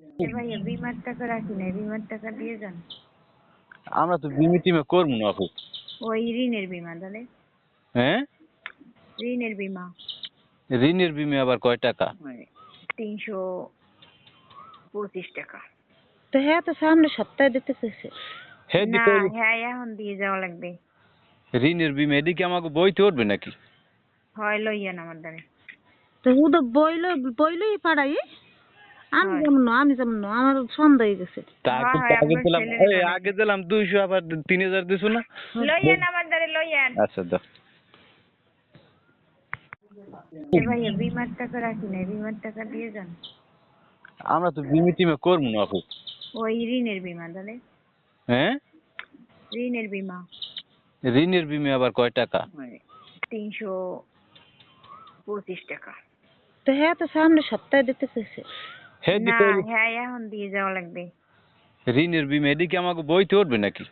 এ ভাইয়া বিমার টাকা রাখি নাই বিমার টাকা দিয়ে যান। আমরা তো বিমি টিমে করব না আপু ওই ঋণের বিমা তাহলে? হ্যাঁ? ঋণের বিমা। ঋণের বিমে আবার কয় টাকা? তিনশো পঁচিশ টাকা। তো হ্যাঁ তো সামনে সপ্তাহে দিতে চাইছে না হ্যাঁ এখন দিয়ে যাওয়া লাগবে। ঋণের বিমে এদিকে আমাকে বইতে উঠবে নাকি? হয় লইয়েন আমার দ্বারে। তো হুদো বইলে বইলেই পাড়াই আমি হয়। যেমন না, আমি যেমন না, আমার সন্দেহ হয়ে গেছে। আগে হয়, আগে দিলাম। ছেলের আগে দিলাম দুইশো আবার তিন হাজার দিছো না? লইয়েন আমার দ্বারে লইয়েন। আচ্ছা দাও। ভাইয়া বিমার টাকা রাখি নাই বিমার টাকা দিয়ে যান। আমরা তো বিমি টিমে করব না আপু ওই ঋণের বিমা তাহলে? হ্যাঁ? ঋণের বিমা। ঋণের বিমে আবার কয় টাকা? তিনশো পঁচিশ টাকা। তো হ্যাঁ তো সামনে সপ্তাহে দিতে চাইছে। হে না দিতে হ্যাঁ এখন দিয়ে যাওয়া লাগবে। ঋণের বিমে এদিকে আমাকে বইতে উঠবে নাকি?